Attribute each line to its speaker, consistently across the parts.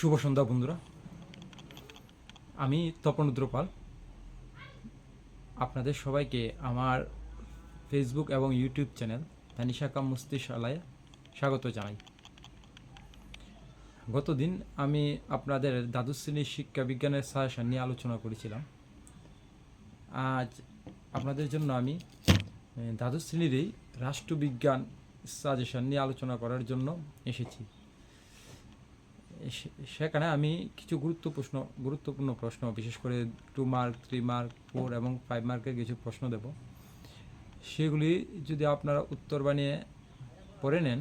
Speaker 1: শুভ সন্ধ্যা, বন্ধুরা। আমি তপন রুদ্রপাল। আপনাদের সবাইকে আমার ফেসবুক এবং ইউটিউব চ্যানেল তানিশা কাম মুস্তিশালায় স্বাগত জানাই। গতদিন আমি আপনাদের দ্বাদশ শ্রেণির শিক্ষা বিজ্ঞানের সাজেশন নিয়ে আলোচনা করেছিলাম। আজ আপনাদের জন্য আমি দ্বাদশ শ্রেণির এই রাষ্ট্রবিজ্ঞান সাজেশন নিয়ে আলোচনা করার জন্য এসেছি। সেখানে আমি কিছু গুরুত্ব প্রশ্ন গুরুত্বপূর্ণ প্রশ্ন, বিশেষ করে two mark three mark four এবং ফাইভ মার্কের কিছু প্রশ্ন দেব। সেগুলি যদি আপনারা উত্তর বানিয়ে পড়ে নেন,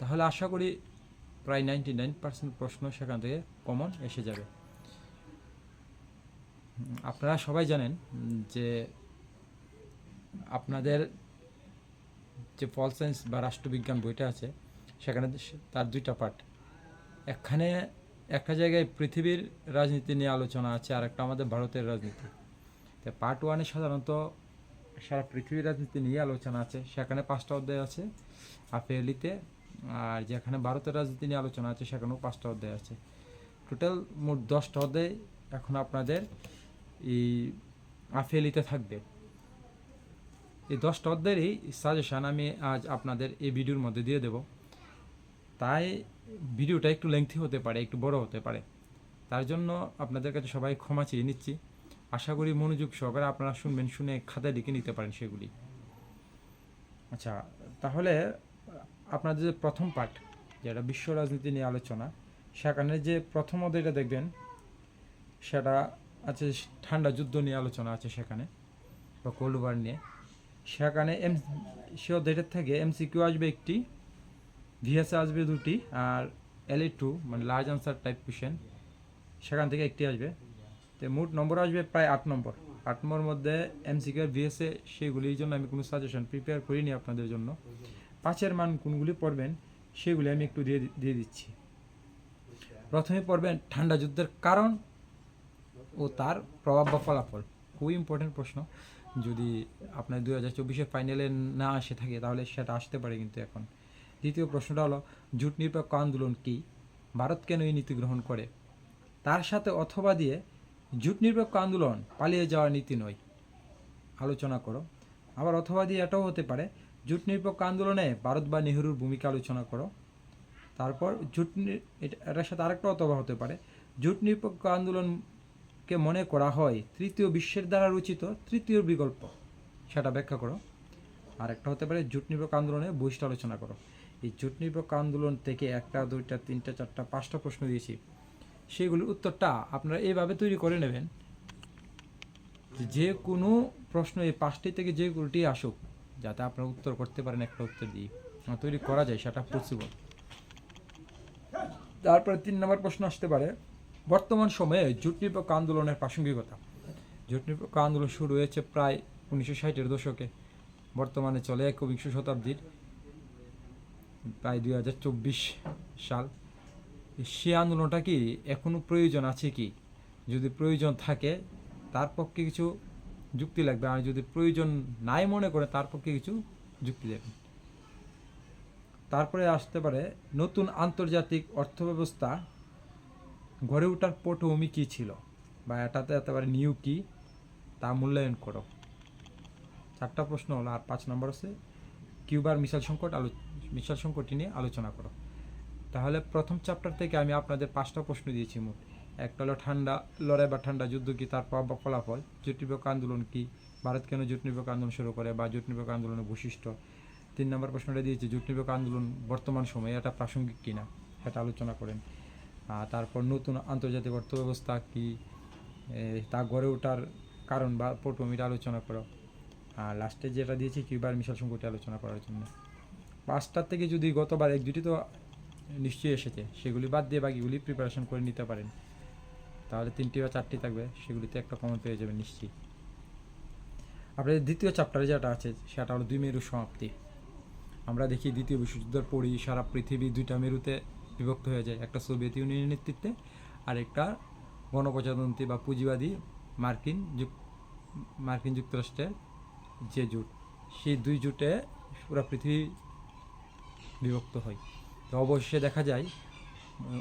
Speaker 1: তাহলে আশা করি প্রায় নাইনটি নাইন পার্সেন্ট প্রশ্ন সেখান থেকে কমন এসে যাবে। আপনারা সবাই জানেন যে আপনাদের যে পল সায়েন্স বা রাষ্ট্রবিজ্ঞান বইটা আছে, সেখানে তার দুইটা পার্ট এখানে একটা জায়গায় পৃথিবীর রাজনীতি নিয়ে আলোচনা আছে আর একটা আমাদের ভারতের রাজনীতি। তো পার্ট ওয়ানে সাধারণত সারা পৃথিবীর রাজনীতি নিয়ে আলোচনা আছে। সেখানে পাঁচটা অধ্যায় আছে আফেলিতে আর যেখানে ভারতের রাজনীতি নিয়ে আলোচনা আছে, সেখানেও পাঁচটা অধ্যায় আছে। টোটাল মোট দশটা অধ্যায় এখন আপনাদের এই আফেলিতে থাকবে। এই দশটা অধ্যায়েরই সাজেশান আমি আজ আপনাদের এই ভিডিওর মধ্যে দিয়ে দেব। তাই ভিডিওটা একটু লেংথি হতে পারে, একটু বড় হতে পারে। তার জন্য আপনাদের কাছে সবাই ক্ষমা চেয়ে নিচ্ছি। আশা করি মনোযোগ সহকারে আপনারা শুনবেন, শুনে খাতায় লিখে নিতে পারেন সেগুলি। আচ্ছা তাহলে আপনাদের যে প্রথম পার্ট যেটা বিশ্ব রাজনীতি নিয়ে আলোচনা, সেখানে যে প্রথম অধ্যায়টা দেখবেন, সেটা আছে ঠান্ডা যুদ্ধ নিয়ে আলোচনা আছে সেখানে, বা কোল্ড ওয়ার নিয়ে। সেখানে এম, সে অধ্যায়টার থেকে এমসিকিউ আসবে একটি ভিএসএ আসবে দুটি আর এলএ টু মানে লার্জ আনসার টাইপ কোশ্চেন সেখান থেকে একটি আসবে। তো মোট নম্বর আসবে প্রায় আট নম্বর আট নম্বর মধ্যে এমসিকিউ আর ভিএসএ সেগুলির জন্য আমি কোনো সাজেশন প্রিপেয়ার করিনি আপনাদের জন্য। পাঁচের মান কোনগুলি পড়বেন সেগুলি আমি একটু দিয়ে দিয়ে দিচ্ছি। প্রথমে পড়বেন ঠান্ডা যুদ্ধের কারণ ও তার প্রভাব বা ফলাফল। খুবই ইম্পর্টেন্ট প্রশ্ন। যদি আপনার দু হাজার চব্বিশের ফাইনালে না আসে থাকে, তাহলে সেটা আসতে পারে কিন্তু এখন। দ্বিতীয় প্রশ্নটা হলো, জোট নিরপেক্ষ আন্দোলন কি? ভারত কেন এই নীতি গ্রহণ করে? তার সাথে অথবা দিয়ে জোট নিরপেক্ষ আন্দোলন পালিয়ে যাওয়ার নীতি নয়। আলোচনা করো। আবার অথবা দিয়ে এটাও হতে পারে, জোট নিরপেক্ষ আন্দোলনে ভারত বা নেহরুর ভূমিকা আলোচনা করো। তারপর জোট এটার সাথে আরেকটা অথবা হতে পারে, জোট নিরপেক্ষ আন্দোলনকে মনে করা হয় তৃতীয় বিশ্বের দ্বারা রচিত তৃতীয় বিকল্প। সেটা ব্যাখ্যা করো। আর একটা হতে পারে, জোট নিরপেক্ষ আন্দোলনে বৈশিষ্ট্য আলোচনা করো। এই জোট নিরপেক্ষ আন্দোলন থেকে একটা দুইটা, তিনটা, চারটা, পাঁচটা প্রশ্ন দিয়েছি। সেগুলির উত্তরটা আপনারা এইভাবে তৈরি করে নেবেন যে কোনো প্রশ্ন এই পাঁচটি থেকে যে কোনোটি আসুক, যাতে আপনারা উত্তর করতে পারেন, একটা উত্তর দিয়ে তৈরি করা যায়, সেটা পসিবল তারপরে তিন নম্বর প্রশ্ন আসতে পারে, বর্তমান সময়ে জোট নিরপেক্ষ আন্দোলনের প্রাসঙ্গিকতা। জোট নিরপেক্ষ আন্দোলন শুরু হয়েছে প্রায় উনিশশো ষাটের দশকে, বর্তমানে চলে একবিংশ শতাব্দীর। প্রায় দুই হাজার চব্বিশ সাল। সে আন্দোলনটা কি এখনও প্রয়োজন আছে কি? যদি প্রয়োজন থাকে, তার পক্ষে কিছু যুক্তি লাগবে। আর যদি প্রয়োজন নাই মনে করে, তার পক্ষে কিছু যুক্তি দেবেন তারপরে আসতে পারে, নতুন আন্তর্জাতিক অর্থব্যবস্থা গড়ে ওঠার পটভূমি কী ছিল? বা এটাতে একেবারে নিউ কী? তা মূল্যায়ন করো। চারটা প্রশ্ন হলো, আর পাঁচ নম্বর আছে। কিউবার মিসাইল সংকট আলো, মিসাইল সংকটটি নিয়ে আলোচনা করো। তাহলে প্রথম চ্যাপ্টার থেকে আমি আপনাদের পাঁচটা প্রশ্ন দিয়েছি মোট। একটা হলো ঠান্ডা, লড়াই বা ঠান্ডা যুদ্ধ কি, তার প্রভাব ফলাফল? জোট নিরপেক্ষ আন্দোলন কি? ভারত কেন জোট নিরপেক্ষ আন্দোলন শুরু করে বা জোট নিরপেক্ষ আন্দোলনের বৈশিষ্ট্য? তিন নম্বর প্রশ্নটা দিয়েছি, জোট নিরপেক্ষ আন্দোলন বর্তমান সময়ে এটা প্রাসঙ্গিক কিনা? সেটা আলোচনা করেন। তারপর নতুন আন্তর্জাতিক অর্থব্যবস্থা কি? তা গড়ে ওঠার কারণ বা পটভূমিটা আলোচনা করো। আর লাস্টে যেটা দিয়েছি কিউবার মিশাল সংকটে আলোচনা করার জন্য। পাঁচটার থেকে যদি গতবার এক দুটি তো নিশ্চয়ই এসেছে, সেগুলি বাদ দিয়ে বাকিগুলি প্রিপারেশন করে নিতে পারেন। তাহলে তিনটি বা চারটি থাকবে, সেগুলিতে একটা কমন পেয়ে যাবেন নিশ্চয়ই। আপনাদের দ্বিতীয় চ্যাপ্টারে যেটা আছে, সেটা হলো দুই মেরু সমাপ্তি। আমরা দেখি দ্বিতীয় বিশ্বযুদ্ধের পরই সারা পৃথিবী দুইটা মেরুতে বিভক্ত হয়ে যায়, একটা সোভিয়েত ইউনিয়নের নেতৃত্বে আর একটা গণপ্রজাতন্ত্রী বা পুঁজিবাদী মার্কিন মার্কিন যুক্তরাষ্ট্রের যে জোট, সেই দুই জোটে পুরো পৃথিবী বিভক্ত হয়। তো অবশ্যই দেখা যায়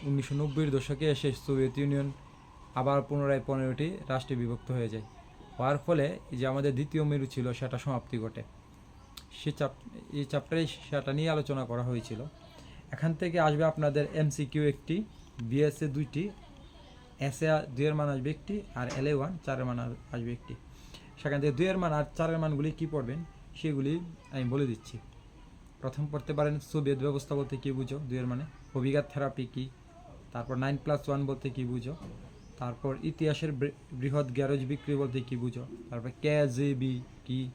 Speaker 1: উনিশশো নব্বইয়ের দশকে এসে সোভিয়েত ইউনিয়ন আবার পুনরায় পনেরোটি রাষ্ট্রে বিভক্ত হয়ে যায়। হওয়ার ফলে যে আমাদের দ্বিতীয় মেরু ছিল, সেটা সমাপ্তি ঘটে। সে চাপ এই চ্যাপ্টারে সেটা নিয়ে আলোচনা করা হয়েছিল। এখান থেকে আসবে আপনাদের এমসিকিউ একটি বিএসএ দুইটি এসএ দুইয়ের মান আসবে একটি, আর এল এ ওয়ান চারের মান আসবে একটি। সেখান থেকে দুইয়ের মান আর চারের মানগুলি কী পড়বেন সেগুলি আমি বলে দিচ্ছি। প্রথম পড়তে পারেন সোভিয়েত ব্যবস্থা বলতে কী বুঝো? দুইয়ের মানে অভিঘাত থেরাপি কী? তারপর নাইন প্লাস ওয়ান বলতে কী বুঝো? তারপর ইতিহাসের বৃহৎ গ্যারেজ বিক্রি বলতে কী বুঝো? তারপর কে জে বি কী?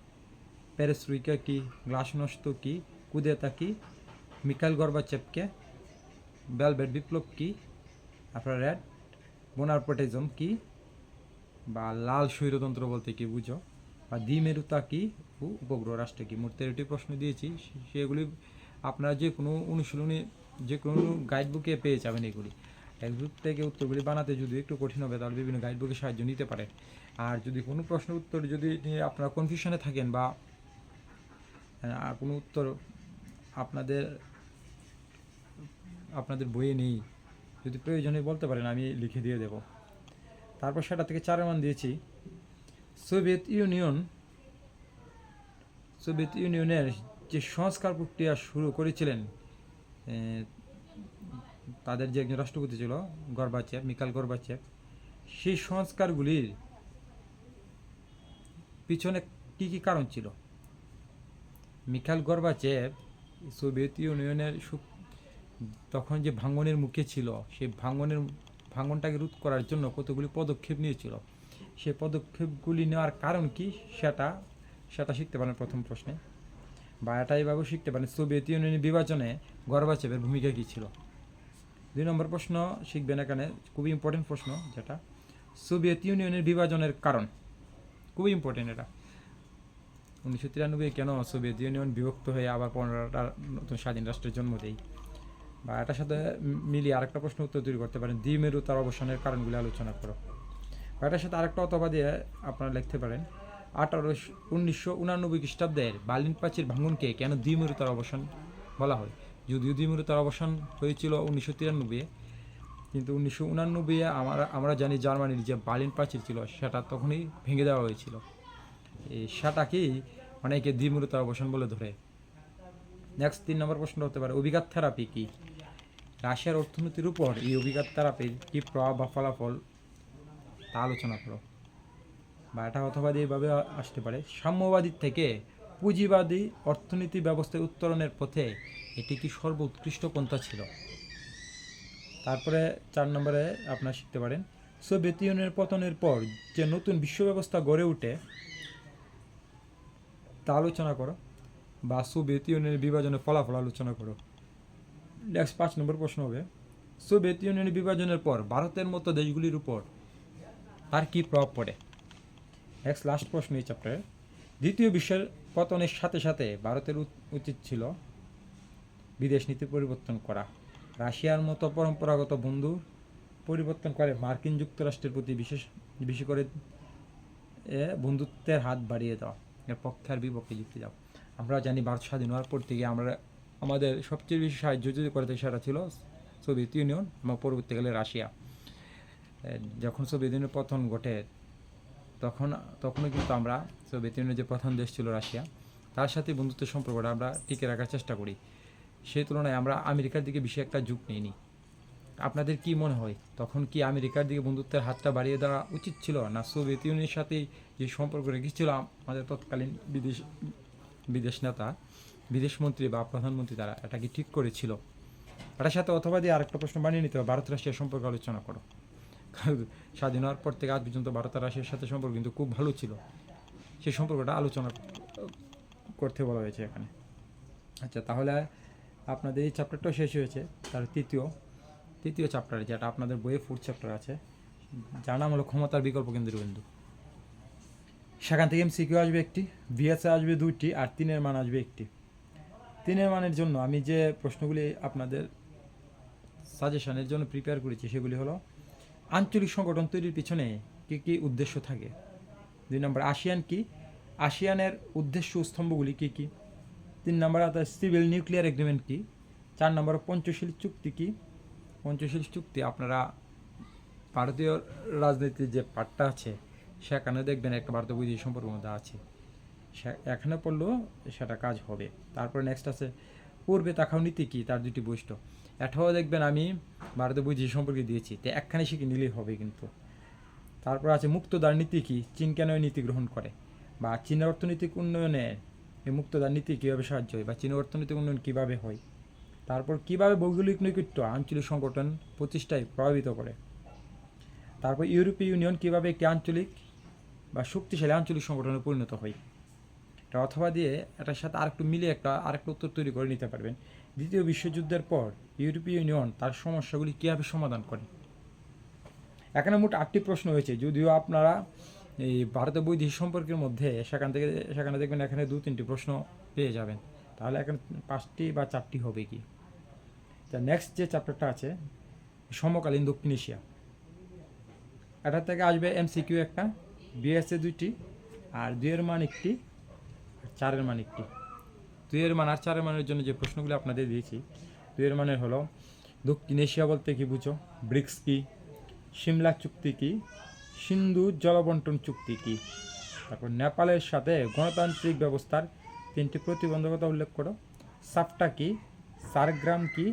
Speaker 1: পেরেসরুইকা কি? গ্লাসনস্ত কি? কুদেতা কি? মিকাইল গর্বাচেপকে বেলভেট বিপ্লব কি? আপনার রেড বোনারপটেজম কি? বা লাল স্বৈরতন্ত্র বলতে কি বুঝো? বা দ্বিমেরুতা কি? ও উপগ্রহ রাষ্ট্র কি? মোট তেরোটি প্রশ্ন দিয়েছি। সেগুলি আপনারা যে কোনো অনুশীলনী, যে কোনো গাইড বুকে পেয়ে যাবেন এগুলি। টেক্সটবুক থেকে উত্তরগুলি বানাতে যদি একটু কঠিন হবে, তাহলে বিভিন্ন গাইড বুকে সাহায্য নিতে পারে। আর যদি কোনো প্রশ্ন উত্তর যদি আপনারা কনফিউশনে থাকেন বা কোনো উত্তর আপনাদের আপনাদের বইয়ে নেই, যদি প্রয়োজনে বলতে পারেন, আমি লিখে দিয়ে দেব। তারপর সেটা থেকে চারের মান দিয়েছি। সোভিয়েত ইউনিয়ন, সোভিয়েত ইউনিয়নের যে সংস্কার প্রক্রিয়া শুরু করেছিলেন তাদের যে একজন রাষ্ট্রপতি ছিল গর্বাচেপ মিকাল গর্বাচেপ সেই সংস্কারগুলির পিছনে কি কি কারণ ছিল? মিখাইল গর্বাচেপ সোভিয়েত ইউনিয়নের তখন যে ভাঙনের মুখে ছিল, সেই ভাঙনের ভাঙনটাকে রোধ করার জন্য কতগুলি পদক্ষেপ নিয়েছিল। সে পদক্ষেপগুলি নেওয়ার কারণ কি সেটা সেটা শিখতে পারেন প্রথম প্রশ্নে। বা এটা এইভাবেও শিখতে পারেন, সোভিয়েত ইউনিয়নের বিভাজনে গর্বাচেভের ভূমিকা কী ছিল? দুই নম্বর প্রশ্ন শিখবেন এখানে খুবই ইম্পর্টেন্ট প্রশ্ন যেটা। সোভিয়েত ইউনিয়নের বিভাজনের কারণ খুবই ইম্পর্টেন্ট এটা। উনিশশো তিরানব্বই কেন সোভিয়েত ইউনিয়ন বিভক্ত হয়ে আবার পনেরোটা নতুন স্বাধীন রাষ্ট্রের জন্ম দেয়? বা এটার সাথে মিলিয়ে আরেকটা প্রশ্ন উত্তর তৈরি করতে পারেন। দ্বিমেরু তার অবসানের কারণগুলি আলোচনা করো। বা এটার সাথে আরেকটা অথবা দিয়ে আপনারা লিখতে পারেন আঠারো উনিশশো উনানব্বই খ্রিস্টাব্দের বার্লিন প্রাচীর ভাঙনকে কেন দ্বিমেরু তার অবসান বলা হয়? যদিও দ্বিমেরু তার অবসান হয়েছিল উনিশশো তিরানব্বই কিন্তু উনিশশো উনানব্বই আমরা আমরা জানি জার্মানির যে বার্লিন প্রাচীর ছিল, সেটা তখনই ভেঙে দেওয়া হয়েছিল। এই সেটাকেই অনেকে দ্বিমূলতার অবসান বলে ধরে। নেক্সট তিন নম্বর প্রশ্ন হতে পারে, অভিঘাত থেরাপি কি? রাশিয়ার অর্থনীতির উপর এই অভিঘাত থেরাপির কি প্রভাব বা ফলাফল? তা আলোচনা করো। বা এটা অথবা দিয়ে এইভাবে আসতে পারে, সাম্যবাদী থেকে পুঁজিবাদী অর্থনীতি ব্যবস্থায় উত্তরণের পথে এটি কি সর্বোৎকৃষ্ট পন্থা ছিল? তারপরে চার নম্বরে আপনার শিখতে পারেন, সোভিয়েত ইউনিয়নের পতনের পর যে নতুন বিশ্ব ব্যবস্থা গড়ে ওঠে তা আলোচনা করো। বা সোভিয়েত ইউনিয়নের বিভাজনের ফলাফল আলোচনা করো। নেক্সট পাঁচ নম্বর প্রশ্ন হবে, সোভিয়েত ইউনিয়নের বিভাজনের পর ভারতের মতো দেশগুলির উপর তার কী প্রভাব পড়ে? নেক্সট লাস্ট প্রশ্ন এই চ্যাপ্টারে দ্বিতীয় বিশ্বের পতনের সাথে সাথে ভারতের উচ- উচিত ছিল বিদেশ নীতি পরিবর্তন করা। রাশিয়ার মতো পরম্পরাগত বন্ধু পরিবর্তন করে মার্কিন যুক্তরাষ্ট্রের প্রতি বিশেষ, বেশি করে বন্ধুত্বের হাত বাড়িয়ে দেওয়া এর পক্ষে আর বিপক্ষে যুক্তি দাও। আমরা জানি ভারত স্বাধীন হওয়ার পর থেকে আমরা আমাদের সবচেয়ে বেশি সাহায্য যদি করে থাকে সেটা ছিল সোভিয়েত ইউনিয়ন এবং পরবর্তীকালে রাশিয়া। যখন সোভিয়েত ইউনিয়নের পতন ঘটে, তখন তখনও কিন্তু আমরা সোভিয়েত ইউনিয়নের যে প্রধান দেশ ছিল রাশিয়া, তার সাথে বন্ধুত্বের সম্পর্কটা আমরা টিকে রাখার চেষ্টা করি। সেই তুলনায় আমরা আমেরিকার দিকে বেশি একটা ঝুঁক নিইনি। আপনাদের কি মনে হয়, তখন কি আমেরিকার দিকে বন্ধুত্বের হাতটা বাড়িয়ে দেওয়া উচিত ছিল না সোভিয়েত ইউনিয়নের সাথে যে সম্পর্ক রেখেছিল আমাদের তৎকালীন বিদেশ বিদেশ নেতা, বিদেশ মন্ত্রী বা প্রধানমন্ত্রী তারা এটা কি ঠিক করেছিল। এটার সাথে অথবা দিয়ে আরেকটা প্রশ্ন বানিয়ে নিতে হবে, ভারত রাশিয়ার সম্পর্কে আলোচনা করো। স্বাধীন হওয়ার পর থেকে আজ পর্যন্ত ভারত রাশিয়ার সাথে সম্পর্ক কিন্তু খুব ভালো ছিল। সেই সম্পর্কটা আলোচনা করতে বলা হয়েছে এখানে। আচ্ছা তাহলে আপনাদের এই চ্যাপ্টারটাও শেষ হয়েছে। তার তৃতীয় তৃতীয় চ্যাপ্টারে যেটা আপনাদের বইয়ে ফোর্থ চ্যাপ্টার আছে। যার নাম হলো ক্ষমতার বিকল্প কেন্দ্রবিন্দু সেখান থেকে এমসিকিউ আসবে একটি বিএসএ আসবে দুইটি, আর তিনের মান আসবে একটি। তিনের মানের জন্য আমি যে প্রশ্নগুলি আপনাদের সাজেশনের জন্য প্রিপেয়ার করেছি, সেগুলি হলো, আঞ্চলিক সংগঠন তৈরির পিছনে কী কী উদ্দেশ্য থাকে? দুই নম্বর, আসিয়ান কি? আসিয়ানের উদ্দেশ্য স্তম্ভগুলি কী কী? তিন নম্বর সিভিল নিউক্লিয়ার এগ্রিমেন্ট কি? চার নম্বর, পঞ্চশীল চুক্তি কি? পঞ্চশীল চুক্তি, আপনারা ভারতীয় রাজনীতির যে পার্টটা আছে সেখানে দেখবেন একটা ভারতীয় বৈদেশিক সম্পর্কের মধ্যে আছে। এখানে পড়লেও সেটা কাজ হবে। তারপরে নেক্সট আছে, পূর্বে তাকাও নীতি কী? তার দুটি বৈশিষ্ট্য। এটাও দেখবেন আমি ভারতীয় বৈদেশিক সম্পর্কে দিয়েছি, তো একখানে শিখে নিলেই হবে কিন্তু। তারপর আছে, মুক্তদার নীতি কী? চীন কেন নীতি গ্রহণ করে? বা চীনের অর্থনৈতিক উন্নয়নে এই মুক্তদার নীতি কীভাবে সাহায্য হয়? বা চীনের অর্থনৈতিক উন্নয়ন কীভাবে হয়? তারপর, কীভাবে ভৌগোলিক নৈকট্য আঞ্চলিক সংগঠন প্রতিষ্ঠায় প্রভাবিত করে? তারপর, ইউরোপীয় ইউনিয়ন কীভাবে একটি আঞ্চলিক বা শক্তিশালী আঞ্চলিক সংগঠনে পরিণত হয় এটা অথবা দিয়ে এটার সাথে আরেকটু মিলে একটা, আরেকটা উত্তর তৈরি করে নিতে পারবেন। দ্বিতীয় বিশ্বযুদ্ধের পর ইউরোপীয় ইউনিয়ন তার সমস্যাগুলি কীভাবে সমাধান করে? এখানে মোট আটটি প্রশ্ন হয়েছে, যদিও আপনারা এই ভারতের বৈদেশিক সম্পর্কের মধ্যে সেখান থেকে, সেখানে দেখবেন এখানে দু তিনটি প্রশ্ন পেয়ে যাবেন। তাহলে এখানে পাঁচটি বা চারটি হবে কি? তা নেক্সট যে চ্যাপ্টারটা আছে, সমকালীন দক্ষিণ এশিয়া। এটা থেকে আসবে এমসিকিউ একটা। বিএসএ দুইটি, আর দুইয়ের মান একটি, আর চারের মান একটি। দুইয়ের মান আর চারের মানের জন্য যে প্রশ্নগুলো আপনাদের দিয়েছি দুইয়ের মানের হলো, দক্ষিণ এশিয়া বলতে কি বুঝো? ব্রিক্স কি? সিমলা চুক্তি কি? সিন্ধু জলবন্টন চুক্তি কি? তারপর নেপালের সাথে গণতান্ত্রিক ব্যবস্থার তিনটি প্রতিবন্ধকতা উল্লেখ করো। সাফটা কি? সারগ্রাম কি?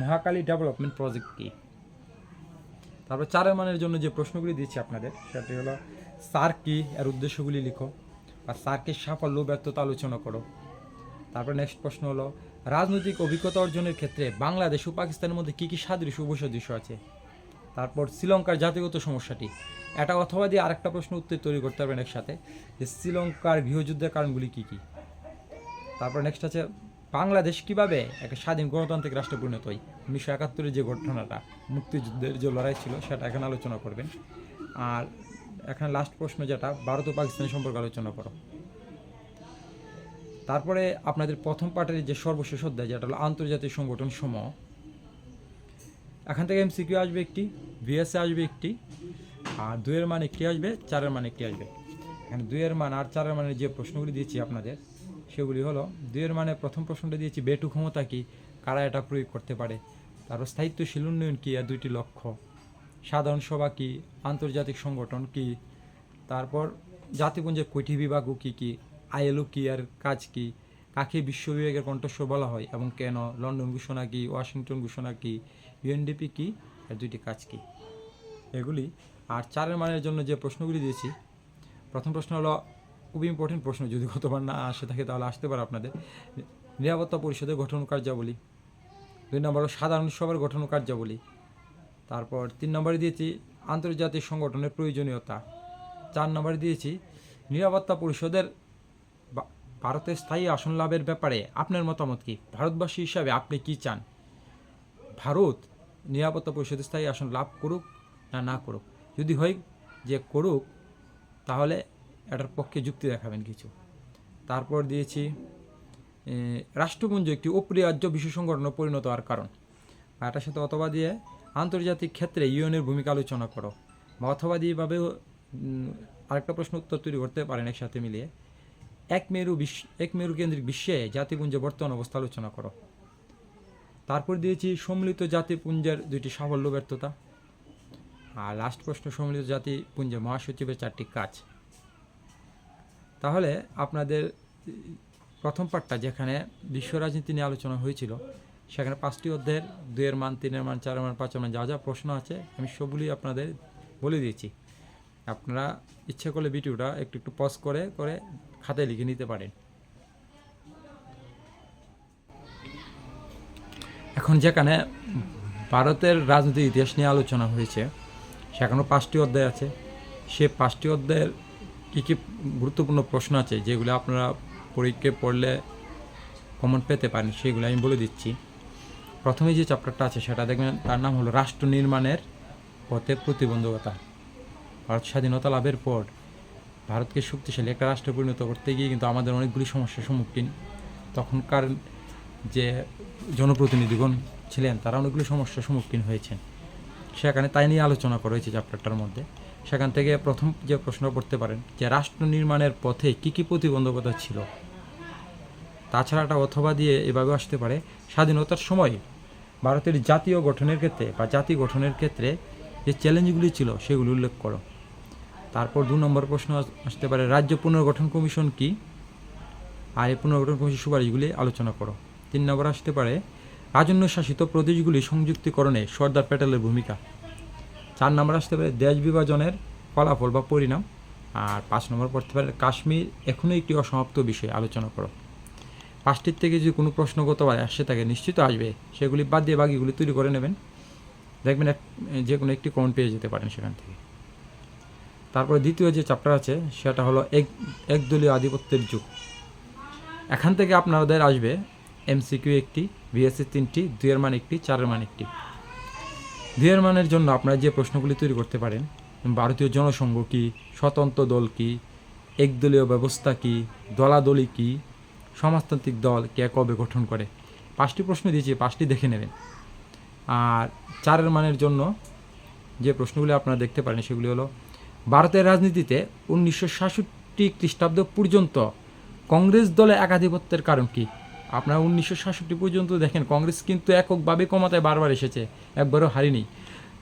Speaker 1: মহাকালী ডেভেলপমেন্ট প্রজেক্ট কি? তারপর চারের মানের জন্য যে প্রশ্নগুলি দিচ্ছি আপনাদের, সেটি হলো সার কি এর উদ্দেশ্যগুলি লিখো আর সার্কের সাফল্য ব্যর্থতা আলোচনা করো। তারপর নেক্সট প্রশ্ন হলো, রাজনৈতিক অভিজ্ঞতা অর্জনের ক্ষেত্রে বাংলাদেশ ও পাকিস্তানের মধ্যে কী কী সাদৃশ্য উপসাদৃশ্য আছে? তারপর শ্রীলঙ্কার জাতিগত সমস্যাটি। এটা অথবা দিয়ে আরেকটা প্রশ্ন উত্তর তৈরি করতে পারবেন একসাথে, যে শ্রীলঙ্কার গৃহযুদ্ধের কারণগুলি কী কী? তারপর নেক্সট আছে, বাংলাদেশ কীভাবে একটা স্বাধীন গণতান্ত্রিক রাষ্ট্রে পরিণত হয়? উনিশশো একাত্তরের যে ঘটনাটা, মুক্তিযুদ্ধের যে লড়াই ছিল, সেটা এখানে আলোচনা করবেন। আর এখানে লাস্ট প্রশ্ন যেটা, ভারত ও পাকিস্তানের সম্পর্কে আলোচনা করো। তারপরে আপনাদের প্রথম পার্টের যে সর্বশেষ অধ্যায়, যেটা হলো আন্তর্জাতিক সংগঠন সমূহ, এখান থেকে এমসিকিউ আসবে একটি ভিএসএ আসবে একটি, আর দুইয়ের মান একটি আসবে, চারের মান একটি আসবে। এখানে দুইয়ের মান আর চারের মানের যে প্রশ্নগুলি দিয়েছি আপনাদের, সেগুলি হলো, দুইয়ের মানে প্রথম প্রশ্নটা দিয়েছি বেটু ক্ষমতা কি, কারা এটা প্রয়োগ করতে পারে তারপর স্থায়িত্বশীল উন্নয়ন কী আর দুইটি লক্ষ্য। সাধারণ সভা কি? আন্তর্জাতিক সংগঠন কি? তারপর জাতিপুঞ্জের কয়টি বিভাগও কী কী? আইএলও কি আর কাজ কি? কাকে বিশ্ব বিভাগের কণ্ঠস্বর বলা হয় এবং কেন? লন্ডন ঘোষণা কি? ওয়াশিংটন ঘোষণা কি? ইউএনডিপি কি? আর দুইটি কাজ কি? এগুলি আর চারের মানের জন্য যে প্রশ্নগুলি দিয়েছি, প্রথম প্রশ্ন হলো, খুবই ইম্পর্টেন্ট প্রশ্ন, যদি গতবার না আসে থাকে তাহলে আসতে পারে আপনাদের। নিরাপত্তা পরিষদের গঠন কার্যাবলী। দুই নম্বর সাধারণ সভার গঠন কার্যাবলী। তারপর তিন নম্বরে দিয়েছি আন্তর্জাতিক সংগঠনের প্রয়োজনীয়তা। চার নম্বরে দিয়েছি নিরাপত্তা পরিষদের ভারতের স্থায়ী আসন লাভের ব্যাপারে আপনার মতামত কি? ভারতবাসী হিসাবে আপনি কি চান? ভারত নিরাপত্তা পরিষদের স্থায়ী আসন লাভ করুক না না করুক? যদি হয় যে করুক, তাহলে এটার পক্ষে যুক্তি দেখাবেন কিছু। তারপর দিয়েছি রাষ্ট্রপুঞ্জ একটি অপরিহার্য বিশ্ব সংগঠনে পরিণত হওয়ার কারণ। এটার সাথে অথবা দিয়ে আন্তর্জাতিক ক্ষেত্রে ইউএনের ভূমিকা আলোচনা করো। বা অথবা দিয়ে এভাবেও উম, আরেকটা প্রশ্ন উত্তর তৈরি করতে পারেন একসাথে মিলিয়ে। এক মেরু বিশ্ব এক মেরু কেন্দ্রিক বিশ্বে জাতিপুঞ্জের বর্তমান অবস্থা আলোচনা করো। তারপর দিয়েছি সম্মিলিত জাতিপুঞ্জের দুইটি সাফল্য ব্যর্থতা। আর লাস্ট প্রশ্ন সম্মিলিত জাতিপুঞ্জের মহাসচিবের চারটি কাজ। তাহলে আপনাদের প্রথম পার্টটা যেখানে বিশ্ব রাজনীতি নিয়ে আলোচনা হয়েছিল সেখানে পাঁচটি অধ্যায়ের, দুইয়ের মান, তিনের মান, চারের মান, পাঁচের মান, যা যা প্রশ্ন আছে, আমি সবগুলি আপনাদের বলে দিয়েছি। আপনারা ইচ্ছে করলে ভিডিওটা একটু একটু পজ করে করে খাতায় লিখে নিতে পারেন। এখন যেখানে ভারতের রাজনৈতিক ইতিহাস নিয়ে আলোচনা হয়েছে, সেখানেও পাঁচটি অধ্যায় আছে। সে পাঁচটি অধ্যায়ের কী কী গুরুত্বপূর্ণ প্রশ্ন আছে, যেগুলো আপনারা পরীক্ষায় পড়লে কমন পেতে পারেন, সেগুলো আমি বলে দিচ্ছি। প্রথমে যে চ্যাপ্টারটা আছে সেটা দেখবেন, তার নাম হলো রাষ্ট্র নির্মাণের পথে প্রতিবন্ধকতা। ভারত স্বাধীনতা লাভের পর ভারতকে শক্তিশালী একটা রাষ্ট্রে পরিণত করতে গিয়ে কিন্তু আমাদের অনেকগুলি সমস্যার সম্মুখীন। তখনকার যে জনপ্রতিনিধিগণ ছিলেন, তারা অনেকগুলি সমস্যার সম্মুখীন হয়েছেন। সেখানে তাই নিয়ে আলোচনা করা হয়েছে চ্যাপ্টারটার মধ্যে। সেখান থেকে প্রথম যে প্রশ্ন করতে পারেন, যে রাষ্ট্র নির্মাণের পথে কী কী প্রতিবন্ধকতা ছিল? তাছাড়াটা অথবা দিয়ে এভাবে আসতে পারে। স্বাধীনতার সময় ভারতের জাতীয় গঠনের ক্ষেত্রে বা জাতি গঠনের ক্ষেত্রে যে চ্যালেঞ্জগুলি ছিল, সেগুলি উল্লেখ করো। তারপর দু নম্বর প্রশ্ন আসতে পারে, রাজ্য পুনর্গঠন কমিশন কি? আর এই পুনর্গঠন কমিশন সুপারিশগুলি আলোচনা করো। তিন নম্বর আসতে পারে, রাজন্য শাসিত প্রদেশগুলি সংযুক্তিকরণে সর্দার প্যাটেলের ভূমিকা। চার নম্বর আসতে পারে, দেশ বিভাজনের ফলাফল বা পরিণাম। আর পাঁচ নম্বর পড়তে পারে, কাশ্মীর এখনও একটি অসমাপ্ত বিষয়, আলোচনা করো। পাঁচটির থেকে যদি কোনো প্রশ্নগতবার আসে থাকে, নিশ্চিত আসবে। সেগুলি বাদ দিয়ে বাকিগুলি তৈরি করে নেবেন। দেখবেন এক, যে কোনো একটি কমন পেয়ে যেতে পারেন সেখান থেকে। তারপরে দ্বিতীয় যে চ্যাপ্টার আছে, সেটা হলো এক, একদলীয় আধিপত্যের যুগ। এখান থেকে আপনাদের আসবে এমসিকিউ একটি ভিএসসি তিনটি, দুইয়ের মান একটি, চারের মান একটি। দুইয়ের মানের জন্য আপনারা যে প্রশ্নগুলি তৈরি করতে পারেন, ভারতীয় জনসংঘ কী, স্বতন্ত্র দল কী, একদলীয় ব্যবস্থা কী, দলাদলি কি সমাজতান্ত্রিক দল কে কবে গঠন করে? পাঁচটি প্রশ্ন দিয়েছি, পাঁচটি দেখে নেবেন। আর চারের মানের জন্য যে প্রশ্নগুলি আপনারা দেখতে পারেন, সেগুলি হলো, ভারতের রাজনীতিতে উনিশশো সাতষট্টি খ্রিস্টাব্দ পর্যন্ত কংগ্রেস দলে একাধিপত্যের কারণ কি? আপনারা উনিশশো সাতষট্টি পর্যন্ত দেখেন, কংগ্রেস কিন্তু এককভাবে ক্ষমতায় বারবার এসেছে, একবারও হারিনি।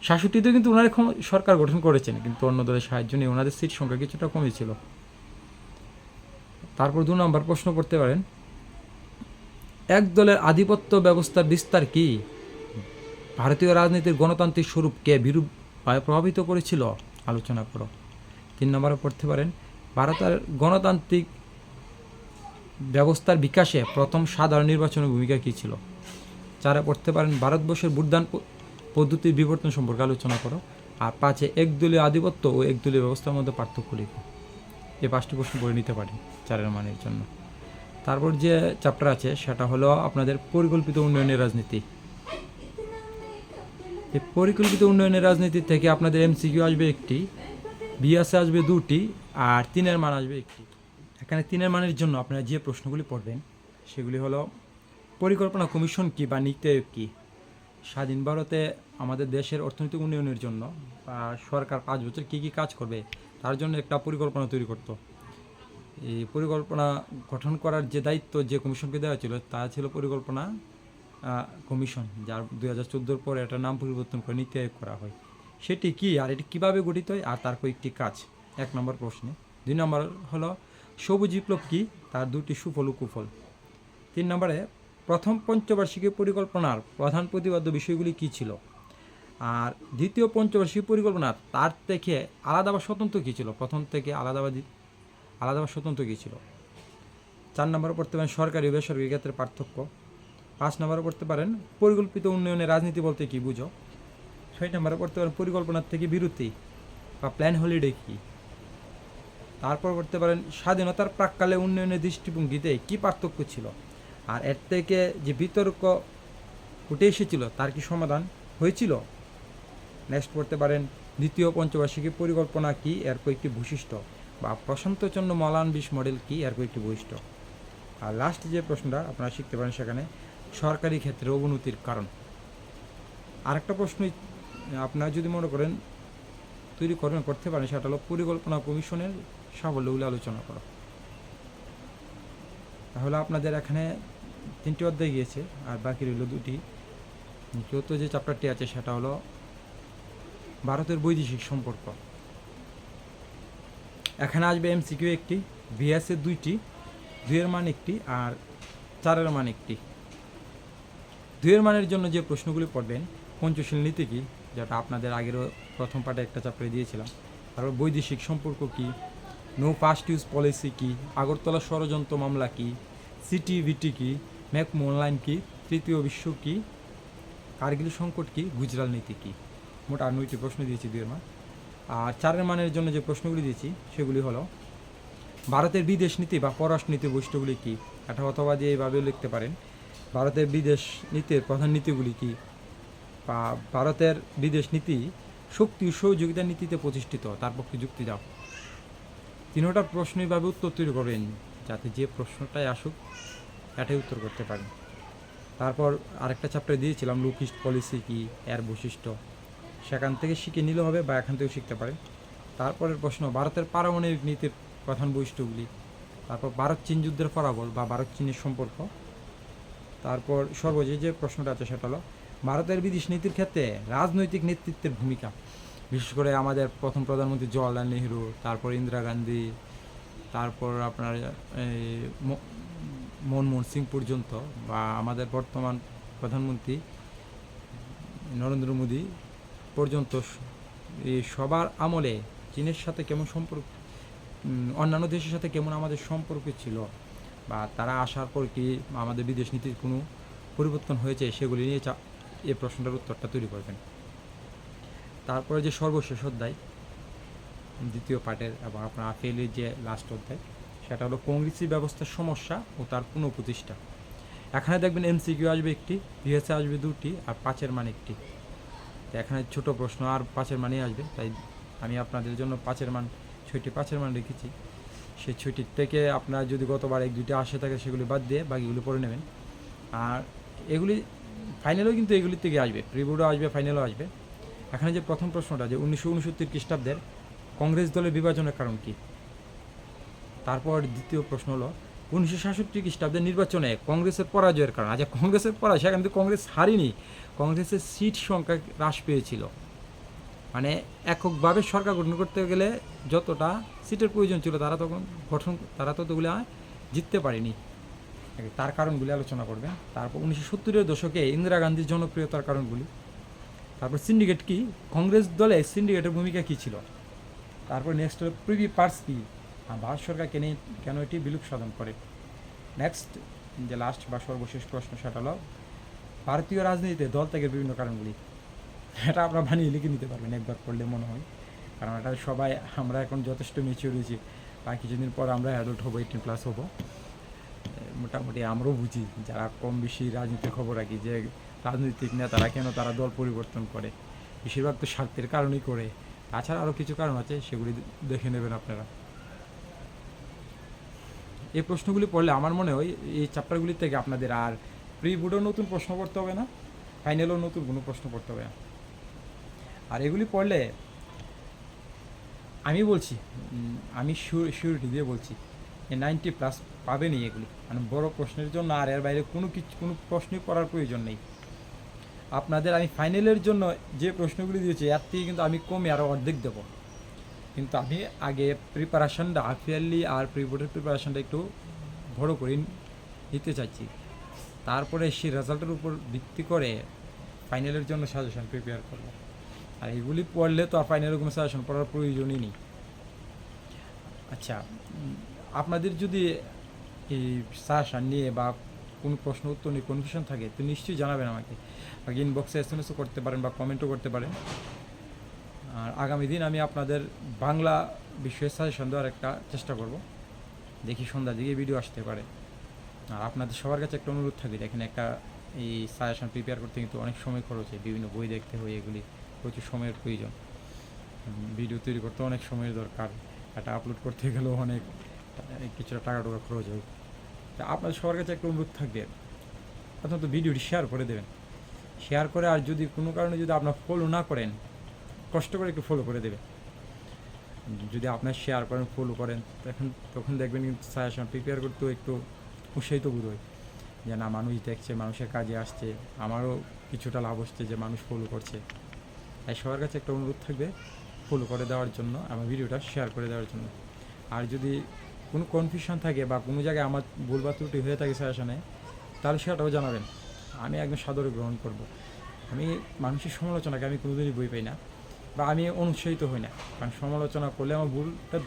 Speaker 1: সাতষট্টিতে কিন্তু ওনারা সরকার গঠন করেছেন, কিন্তু অন্য দলের সাহায্য নিয়ে ওনাদের সিট সংখ্যা কিছুটা কমেছিল। তারপর দু নম্বর প্রশ্ন করতে পারেন। এক দলের আধিপত্য ব্যবস্থার বিস্তার কি? ভারতীয় রাজনীতির গণতান্ত্রিক স্বরূপকে বিরূপ প্রভাবিত করেছিল? আলোচনা করো। তিন নম্বরে পড়তে পারেন ভারতের গণতান্ত্রিক ব্যবস্থার বিকাশে প্রথম সাধারণ নির্বাচনের ভূমিকা কী ছিল? চারে পড়তে পারেন, ভারতবর্ষের ভোটদান পদ্ধতির বিবর্তন সম্পর্কে আলোচনা করো। আর পাঁচে একদলীয় আধিপত্য ও একদলীয় ব্যবস্থার মধ্যে পার্থক্য লিখো। এই পাঁচটি প্রশ্ন পড়ে নিতে পারেন চারের মানের জন্য। তারপর যে চ্যাপ্টার আছে সেটা হলো আপনাদের পরিকল্পিত উন্নয়নের রাজনীতি। এই পরিকল্পিত উন্নয়নের রাজনীতি থেকে আপনাদের এমসিকিউ আসবে একটি বিএসএ আসবে দুটি, আর তিনের মান আসবে একটি। এখানে তিনের মানের জন্য আপনারা যে প্রশ্নগুলি পড়বেন, সেগুলি হলো, পরিকল্পনা কমিশন কি বা নীতি আয়োগ কি? স্বাধীন ভারতে আমাদের দেশের অর্থনৈতিক উন্নয়নের জন্য বা সরকার পাঁচ বছর কী কী কাজ করবে? তার জন্য একটা পরিকল্পনা তৈরি করতো। এই পরিকল্পনা গঠন করার যে দায়িত্ব যে কমিশনকে দেওয়া ছিল, তা ছিল পরিকল্পনা কমিশন, যার দুই হাজার চোদ্দোর পরে একটা নাম পরিবর্তন করে নীতি আয়োগ করা হয়। সেটি কি আর এটি কীভাবে গঠিত হয় আর তার কয়েকটি কাজ? এক নম্বর প্রশ্নে। দুই নম্বর হলো, সবুজ বিপ্লব কী? তার দুটি সুফল ও কুফল। তিন নম্বরে, প্রথম পঞ্চবার্ষিকী পরিকল্পনার প্রধান প্রতিপাদ্য বিষয়গুলি কী ছিল? আর দ্বিতীয় পঞ্চবার্ষিকী পরিকল্পনা, তার থেকে আলাদা বা স্বতন্ত্র কী ছিল? প্রথম থেকে আলাদা বা আলাদা বা স্বতন্ত্র কী ছিল? চার নম্বরে পড়তে পারেন সরকারি বেসরকারি ক্ষেত্রে পার্থক্য। পাঁচ নম্বরে পড়তে পারেন পরিকল্পিত উন্নয়নে রাজনীতি বলতে কি বুঝো? ছয় নম্বরে পড়তে পারেন পরিকল্পনার থেকে বিরতি বা প্ল্যান হলিডে কি? তারপর করতে পারেন স্বাধীনতার প্রাককালে উন্নয়নের দৃষ্টিভঙ্গিতে কি পার্থক্য ছিল? আর এর থেকে যে বিতর্ক উঠে এসেছিল, তার কি সমাধান হয়েছিল? নেক্সট পড়তে পারেন, দ্বিতীয় পঞ্চবার্ষিকী পরিকল্পনা কি? এর কয়েকটি বৈশিষ্ট্য বা প্রশান্তচন্দ্র মলান বিশ মডেল কি? এর কয়েকটি বৈশিষ্ট্য। আর লাস্ট যে প্রশ্নটা আপনারা শিখতে পারেন সেখানে, সরকারি ক্ষেত্রে অবনতির কারণ। আরেকটা প্রশ্ন আপনারা যদি মনে করেন, তৈরি করেন করতে পারেন, সেটা হলো পরিকল্পনা কমিশনের সাফল্যগুলো আলোচনা করা। তাহলে আপনাদের এখানে তিনটি অধ্যায় গিয়েছে, আর বাকি রইল দুটি। চতুর্থ যে চ্যাপ্টারটি আছে, সেটা হলো ভারতের বৈদেশিক সম্পর্ক। এখানে আসবে এমসিকিউ একটি ভিএসের দুইটি দুইয়ের মান একটি আর চারের মান একটি। দুইয়ের মানের জন্য যে প্রশ্নগুলি পড়বেন, পঞ্চশীল নীতি কী, যেটা আপনাদের আগেরও প্রথম পার্টে একটা চাপড়ে দিয়েছিলাম। তারপর বৈদেশিক সম্পর্ক কি নো ফাস্ট ইউজ পলিসি কি, আগরতলা ষড়যন্ত্র মামলা কি সিটিভিটি কি ম্যাক অনলাইন কি, তৃতীয় বিশ্ব কি, কার্গিল সংকট কি, গুজরাল নীতি কি। মোট আর নয়টি প্রশ্ন দিয়েছি দুইয়ের মান। আর চারের মানের জন্য যে প্রশ্নগুলি দিয়েছি, সেগুলি হলো, ভারতের বিদেশ নীতি বা পররাষ্ট্র নীতি বৈশিষ্ট্যগুলি কী? এটা অথবা দিয়ে এইভাবেও লিখতে পারেন, ভারতের বিদেশ নীতির প্রধান নীতিগুলি কী? বা ভারতের বিদেশ নীতি শক্তি সহযোগিতা নীতিতে প্রতিষ্ঠিত, তার পক্ষে যুক্তি দাও। তিনোটা প্রশ্নইভাবে উত্তর তৈরি করবেন, যাতে যে প্রশ্নটাই আসুক, এটাই উত্তর করতে পারেন। তারপর আরেকটা চ্যাপ্টার দিয়েছিলাম, লুকিস্ট পলিসি কি, এর বৈশিষ্ট্য। সেখান থেকে শিখে নিলে হবে বা এখান থেকেও শিখতে পারেন তারপরের প্রশ্ন, ভারতের পারমাণবিক নীতির প্রধান বৈশিষ্ট্যগুলি। তারপর ভারত চীন যুদ্ধের ফলাফল বা ভারত চীনের সম্পর্ক। তারপর সর্বজে যে প্রশ্নটা আছে সেটা হলো, ভারতের বিদেশ নীতির ক্ষেত্রে রাজনৈতিক নেতৃত্বের ভূমিকা। বিশেষ করে আমাদের প্রথম প্রধানমন্ত্রী জওয়াহরলাল নেহরু, তারপর ইন্দিরা গান্ধী, তারপর আপনার মনমোহন সিং পর্যন্ত বা আমাদের বর্তমান প্রধানমন্ত্রী নরেন্দ্র মোদী পর্যন্ত সবার আমলে চীনের সাথে কেমন সম্পর্ক অন্যান্য দেশের সাথে কেমন আমাদের সম্পর্ক ছিল বা তারা আসার পর কি আমাদের বিদেশ নীতির কোনো পরিবর্তন হয়েছে সেগুলি নিয়ে চা- এই প্রশ্নটার উত্তরটা তৈরি করবেন। তারপরে যে সর্বশেষ অধ্যায়, দ্বিতীয় পার্টের এবং আপনার আপিলের যে লাস্ট অধ্যায়, সেটা হলো কংগ্রেসি ব্যবস্থার সমস্যা ও তার পুনঃপ্রতিষ্ঠা। এখানে দেখবেন এমসিকিউ আসবে একটি ভিএসএ আসবে দুটি, আর পাঁচের মান একটি। তো এখানে ছোট প্রশ্ন, আর পাঁচের মানই আসবে, তাই আমি আপনাদের জন্য পাঁচের মান, ছয়টি পাঁচের মান রেখেছি। সেই ছয়টির থেকে আপনার যদি গতবার এক, দুইটা আসে থাকে, সেগুলি বাদ দিয়ে বাকিগুলি পড়ে নেবেন। আর এগুলি ফাইনালও কিন্তু এগুলির থেকে আসবে প্রিবোর্ডও আসবে ফাইনালও আসবে। এখানে যে প্রথম প্রশ্নটা, যে উনিশশো উনসত্তর খ্রিস্টাব্দের কংগ্রেস দলের বিভাজনের কারণ কি? তারপর দ্বিতীয় প্রশ্ন হলো উনিশশো সাতষট্টি খ্রিস্টাব্দের নির্বাচনে কংগ্রেসের পরাজয়ের কারণ আচ্ছা কংগ্রেসের পরাজয় সেখানে কিন্তু কংগ্রেস হারিনি, কংগ্রেসের সিট সংখ্যা হ্রাস পেয়েছিল। মানে এককভাবে সরকার গঠন করতে গেলে যতটা সিটের প্রয়োজন ছিল তারা তখন গঠন, তারা ততগুলো জিততে পারেনি। তার কারণগুলি আলোচনা করবেন। তারপর উনিশশো সত্তরের দশকে ইন্দিরা গান্ধীর জনপ্রিয়তার কারণগুলি। তারপর সিন্ডিকেট কি? কংগ্রেস দলে সিন্ডিকেটের ভূমিকা কী ছিল? তারপর নেক্সট প্রিভি পার্স কি ভারত সরকার কেন কেন এটি বিলুপ সাধন করে? নেক্সট যে লাস্ট বা সর্বশেষ প্রশ্ন সেটা হলো, ভারতীয় রাজনীতিতে দল ত্যাগের বিভিন্ন কারণগুলি। এটা আপনারা বানিয়ে লিখে নিতে পারবেন, একবার পড়লে মনে হয়। কারণ এটা সবাই, আমরা এখন যথেষ্ট মেচিউর হয়েছি। বা কিছুদিন পর আমরা অ্যাডাল্ট হব এইটিন প্লাস হব। মোটামুটি আমরাও বুঝি, যারা কম বেশি রাজনীতির খবর রাখি, যে রাজনৈতিক নেতারা কেন তারা দল পরিবর্তন করে? বেশিরভাগ তো স্বার্থের কারণেই করে। তাছাড়া আরও কিছু কারণ আছে, সেগুলি দেখে নেবেন আপনারা। এই প্রশ্নগুলি পড়লে আমার মনে হয় এই চ্যাপ্টারগুলি থেকে আপনাদের আর প্রি বোর্ডও নতুন প্রশ্ন পড়তে হবে না ফাইনালও নতুন কোনো প্রশ্ন পড়তে হবে না। আর এগুলি পড়লে আমি বলছি আমি শিওরিটি দিয়ে বলছি নাইনটি প্লাস পাবেনই এগুলি। মানে বড় প্রশ্নের জন্য আর এর বাইরে কোনো কিছু, কোনো প্রশ্নই পড়ার প্রয়োজন নেই। আপনাদের আমি ফাইনালের জন্য যে প্রশ্নগুলি দিয়েছি, এর থেকে কিন্তু আমি কমে আরও অর্ধেক দেবো। কিন্তু আমি আগে প্রিপারেশনটা হাফিয়ারলি আর প্রিবোর্ডের প্রিপারেশনটা একটু বড় করে নিতে চাইছি। তারপরে সেই রেজাল্টের উপর ভিত্তি করে ফাইনালের জন্য সাজেশন প্রিপেয়ার করব। আর এগুলি পড়লে তো আর ফাইনালের কোনো সাজেশন পড়ার প্রয়োজনই নেই। আচ্ছা আপনাদের যদি এই সাজেশন নিয়ে বা কোনো প্রশ্ন, উত্তর নিয়ে কনফিউশন থাকে, তো নিশ্চয়ই জানাবেন আমাকে। আগে ইনবক্সে এস করতে পারেন বা কমেন্টও করতে পারেন। আর আগামী দিন আমি আপনাদের বাংলা বিষয়ে সাজেশন দেওয়ার একটা চেষ্টা করব। দেখি সন্ধ্যার দিকে ভিডিও আসতে পারে। আর আপনাদের সবার কাছে একটা অনুরোধ থাকবে দেখেন একটা এই সাজেশন প্রিপেয়ার করতে কিন্তু অনেক সময় খরচ হয়, বিভিন্ন বই দেখতে হয়, এগুলি প্রচুর সময়ের প্রয়োজন। ভিডিও তৈরি করতে অনেক সময়ের দরকার এটা আপলোড করতে গেলেও অনেক কিছুটা টাকা টাকা খরচ হয়। তা আপনাদের সবার কাছে একটা অনুরোধ থাকবে অত্যন্ত ভিডিওটি শেয়ার করে দেবেন। শেয়ার করে আর যদি কোনো কারণে যদি আপনার ফলো না করেন কষ্ট করে একটু ফলো করে দেবে। যদি আপনার শেয়ার করেন ফলো করেন, তখন তখন দেখবেন কিন্তু সাজেশন প্রিপেয়ার করতেও একটু উৎসাহিত বোধ হয়। যে না, মানুষ দেখছে, মানুষের কাজে আসছে, আমারও কিছুটা লাভ হচ্ছে যে মানুষ ফলো করছে। তাই সবার কাছে একটা অনুরোধ থাকবে ফলো করে দেওয়ার জন্য, আমার ভিডিওটা শেয়ার করে দেওয়ার জন্য। আর যদি কোনো কনফিউশন থাকে বা কোনো জায়গায় আমার ভুল বা ত্রুটি হয়ে থাকে সাজেশনে তাহলে সেটাও জানাবেন। আমি একদম সাদরে গ্রহণ করব। আমি মানুষের সমালোচনাকে আমি কোনোদিনই বই পাই না। বা আমি অনুৎসাহিত হই না। কারণ সমালোচনা করলে আমার ভুলটা,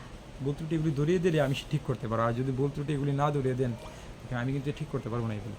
Speaker 1: ভুল ত্রুটিগুলি ধরিয়ে দিলে আমি ঠিক করতে পারব। আর যদি ভুল ত্রুটিগুলি না ধরিয়ে দেন আমি কিন্তু ঠিক করতে পারব না এগুলো।